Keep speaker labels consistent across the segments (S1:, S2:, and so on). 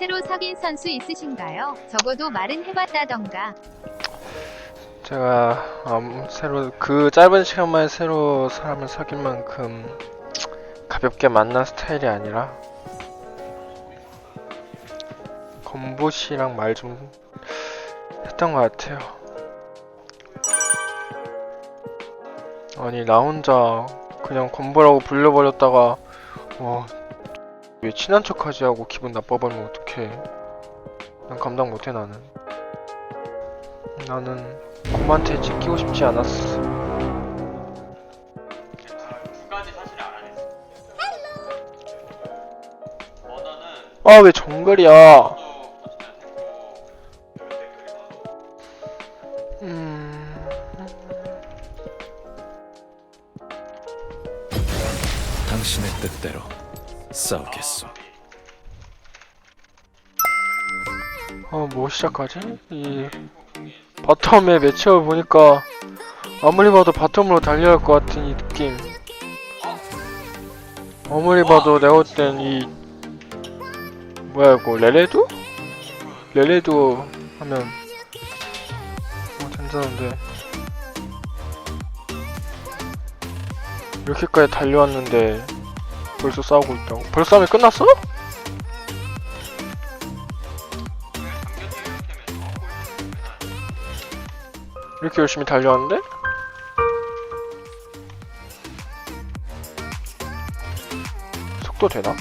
S1: 새로 사귄 선수 있으신가요? 적어도 말은 해봤다던가.
S2: 제가 아무 새로 그 짧은 시간 만에 새로 사람을 사귈 만큼 가볍게 만난 스타일이 아니라 건보 씨랑 말 좀 했던 것 같아요. 아니 나 혼자 그냥 건보라고 불려버렸다가 와 왜 친한 척하지 하고 기분 나빠버리면 어떡해. 난 감당 못해 나는. 나는 곰한테 찍히고 싶지 않았어.
S3: 아
S2: 왜 정글이야? 음.
S4: 당신의 뜻대로 싸우겠소.
S2: 아, 뭐 시작하지? 이 바텀의 매치업을 보니까 아무리 봐도 바텀으로 달려야 할 것 같은 이 느낌. 아무리 봐도 내가 볼 땐 이 뭐야 이거 레레도? 레레도 하면 어 괜찮은데 이렇게까지 달려왔는데 벌써 싸우고 있다고? 벌써 싸움이 끝났어? 이렇게 열심히 달려왔는데? 속도 되나?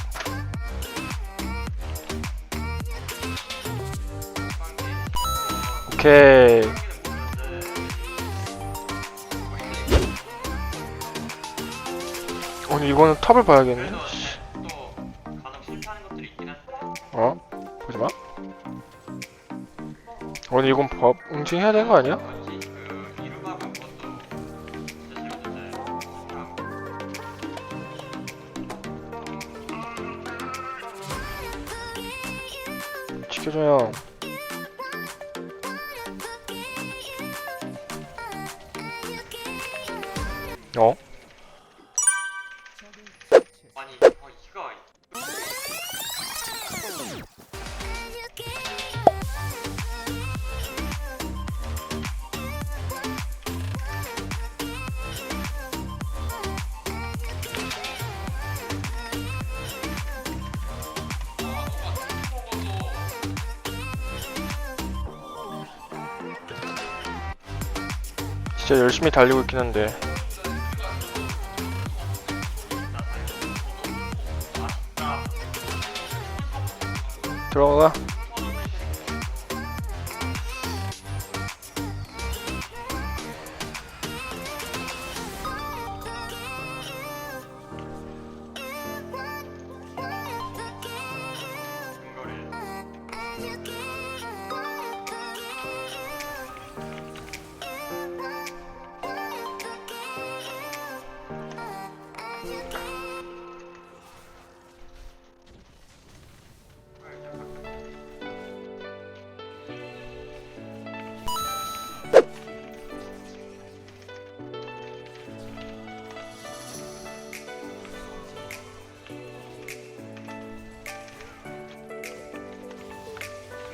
S2: 오케이 아니 이거는 탑을 봐야겠네 어? 보지마 아니 이건 법 응징해야 되는 거 아니야? 지켜줘요 어? 진짜 열심히 달리고 있긴 한데. 들어가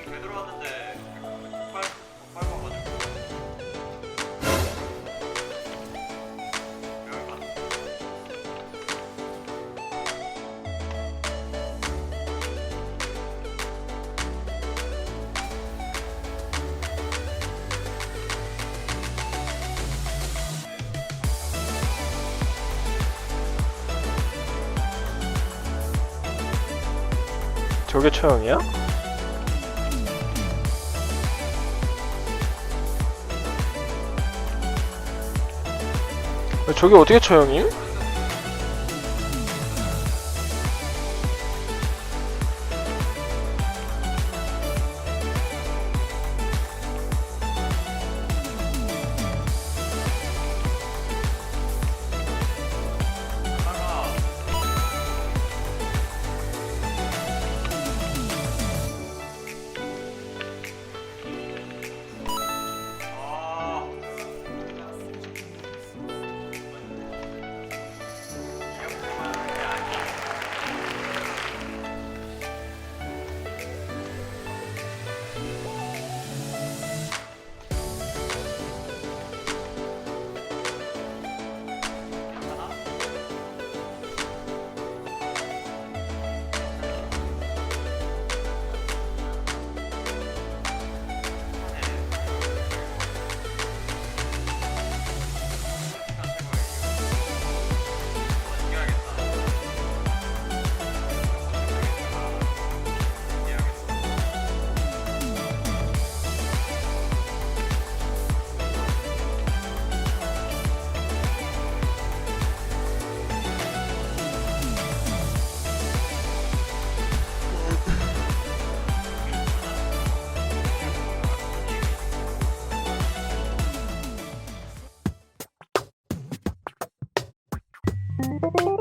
S3: 되돌아왔는데
S2: 저게 처형이야? 저게 어떻게 처형임?
S3: Thank
S2: you.